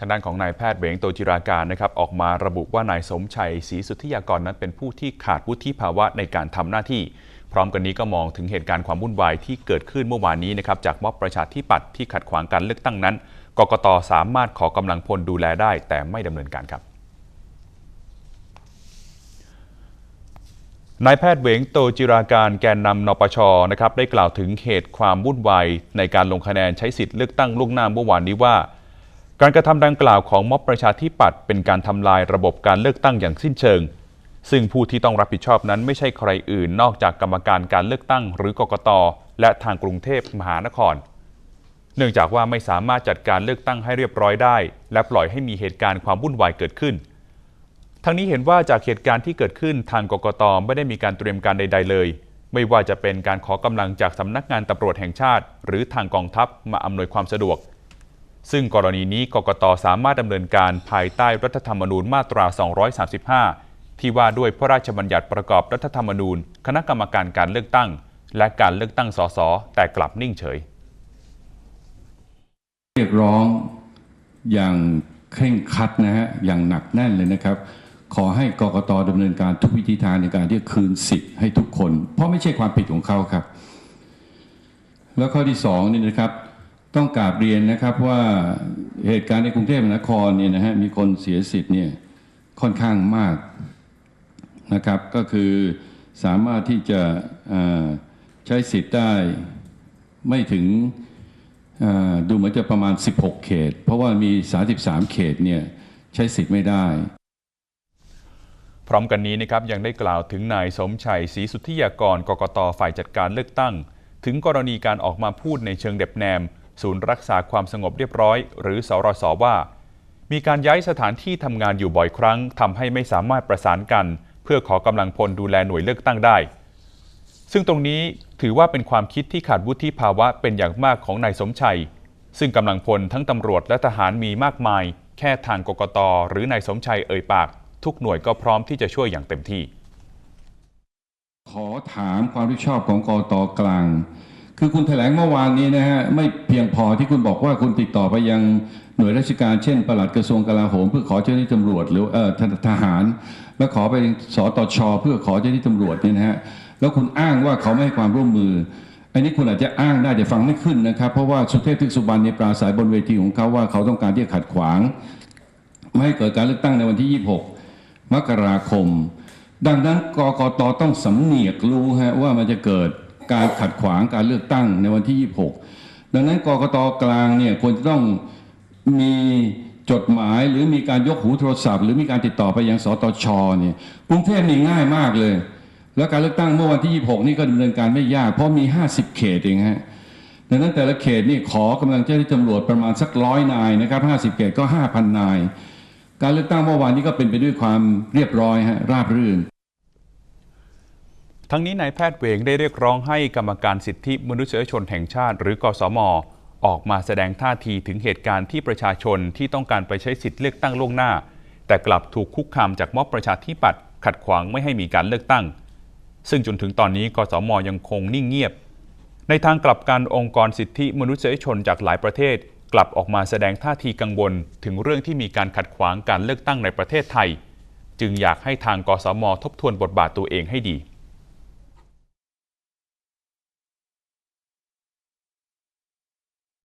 ทางด้านของนายแพทย์เบงโตจิราการนะครับออกมาระบุว่านายสมชัยศรีสุทธิยากรนั้นเป็นผู้ที่ขาดวุฒิภาวะในการทำหน้าที่ พร้อมกันนี้ก็มองถึงเหตุการณ์ความวุ่นวายที่เกิดขึ้นเมื่อวานนี้นะครับจากม็อบประชาธิปัตย์ที่ขัดขวางการเลือกตั้งนั้น กกตสามารถขอกำลังพลดูแลได้ แต่ไม่ดำเนินการครับนายแพทย์เวงโตจิราการแกนนำนปชนะครับได้กล่าวถึงเหตุความวุ่นวายในการลงคะแนนใช้สิทธิ์เลือกตั้งล่วงหน้าเมื่อวานนี้ว่า การกระทำดังกล่าวของม็อบประชาธิปัตย์เป็นการทำลายระบบการเลือกตั้งอย่างสิ้นเชิง ซึ่งผู้ที่ต้องรับผิดชอบนั้นไม่ใช่ใครอื่นนอกจากกรรมการการเลือกตั้ง หรือกกต และทางกรุงเทพมหานคร เนื่องจากว่าไม่สามารถจัดการเลือกตั้งให้เรียบร้อยได้ และปล่อยให้มีเหตุการณ์ความวุ่นวายเกิดขึ้น ทั้งนี้เห็นว่าจากเหตุการณ์ที่เกิดขึ้นทางกกตไม่ได้มีการเตรียมการใด ๆ เลย ไม่ว่าจะเป็นการขอกำลังจากสำนักงานตำรวจแห่งชาติ หรือทางกองทัพมาอำนวยความสะดวก ซึ่งกรณีนี้กกตสามารถดำเนินการภายใต้รัฐธรรมนูญมาตรา 235 ที่ว่าด้วยพระราชบัญญัติประกอบรัฐธรรมนูญ คณะกรรมการการเลือกตั้ง และการเลือกตั้งสสแต่กลับนิ่งเฉย เรียกร้องอย่างเคร่งครัดนะฮะอย่างหนักแน่นเลยนะครับ ขอให้กกตดำเนินการทุกวิธีทางในการที่จะคืนสิทธิ์ให้ทุกคน เพราะไม่ใช่ความผิดของเขาครับ แล้วข้อที่สองนี่นะครับ ต้องกราบเรียนนะครับว่าเหตุการณ์ในกรุงเทพมหานครเนี่ยนะฮะมีคนเสียสิทธิ์เนี่ยค่อนข้างมากนะครับก็คือสามารถที่จะใช้สิทธิ์ได้ไม่ถึงดูเหมือนจะประมาณ 16 เขต เพราะว่ามี 33 เขตเนี่ยใช้สิทธิ์ไม่ได้ พร้อมกันนี้นะครับยังได้กล่าวถึงนายสมชัยศรีสุทธิยากรกกตฝ่ายจัดการเลือกตั้ง ถึงกรณีการออกมาพูดในเชิงเด็บแนม ศูนย์รักษาความสงบเรียบร้อย หรือสรสว่า มีการย้ายสถานที่ทำงานอยู่บ่อยครั้งทำให้ไม่สามารถประสานกัน เพื่อขอกำลังพลดูแลหน่วยเลือกตั้งได้ ซึ่งตรงนี้ถือว่าเป็นความคิดที่ขาดวุฒิภาวะเป็นอย่างมากของนายสมชัย ซึ่งกำลังพลทั้งตำรวจและทหารมีมากมาย แค่ทางกกตหรือนายสมชัยเอ่ยปาก ทุกหน่วยก็พร้อมที่จะช่วยอย่างเต็มที่ ขอถามความรับผิดชอบของกตกลาง คือคุณแถลงเมื่อวานนี้นะฮะไม่เพียงพอที่คุณบอกว่าคุณติดต่อไปยังหน่วยราชการเช่นปลัดกระทรวงกลาโหม เพื่อขอเจ้าหน้าที่ตำรวจหรือเอ่อทหาร แล้วขอไปสตชเพื่อขอเจ้าหน้าที่ตำรวจเนี่ยนะฮะแล้วคุณอ้างว่าเขาไม่ให้ความร่วมมือ อันนี้คุณอาจจะอ้างได้แต่ฟังไม่ขึ้นนะครับเพราะว่าสุเทพทึกสุบรรณในยปราศัยบนเวทีของเขาว่าเขาต้องการที่จะขัดขวางไม่ให้เกิดการเลือกตั้งในวันที่ 26 มกราคม ดังนั้นกกตต้องสำเนียกรู้ฮะว่ามันจะเกิด การขัดขวางการเลือกตั้งในวันที่ 26 ดังนั้นกรกตกลางเนี่ยควรจะต้องมีจดหมายหรือมีการยกหูโทรศัพท์ หรือมีการติดต่อไปยังสตชเนี่ยกรุงเทพนี่ง่ายมากเลย แล้วการเลือกตั้งเมื่อวันที่ 26 นี่ก็ดำเนินการไม่ยากเพราะมี 50 เขตเองฮะดังนั้นแต่ละเขตนี่ขอกำลังเจ้าหน้าที่ตำรวจประมาณสักร้อยนายนะครับ50 เขตก็ 5,000 นาย การเลือกตั้งเมื่อวานนี้ก็เป็นไปด้วยความเรียบร้อยฮะราบรื่น ทั้งนี้นายแพทย์เวงได้เรียกร้องให้กรรมการสิทธิมนุษยชนแห่งชาติ หรือกสมออกมาแสดงท่าทีถึงเหตุการณ์ที่ประชาชนที่ต้องการไปใช้สิทธิเลือกตั้งล่วงหน้า แต่กลับถูกคุกคามจากม็อบประชาธิปัตย์ขัดขวางไม่ให้มีการเลือกตั้ง ซึ่งจนถึงตอนนี้กสมยังคงนิ่งเงียบ ในทางกลับกันองค์กรสิทธิมนุษยชนจากหลายประเทศ กลับออกมาแสดงท่าทีกังวล ถึงเรื่องที่มีการขัดขวางการเลือกตั้งในประเทศไทย จึงอยากให้ทางกสมทบทวนบทบาทตัวเองให้ดี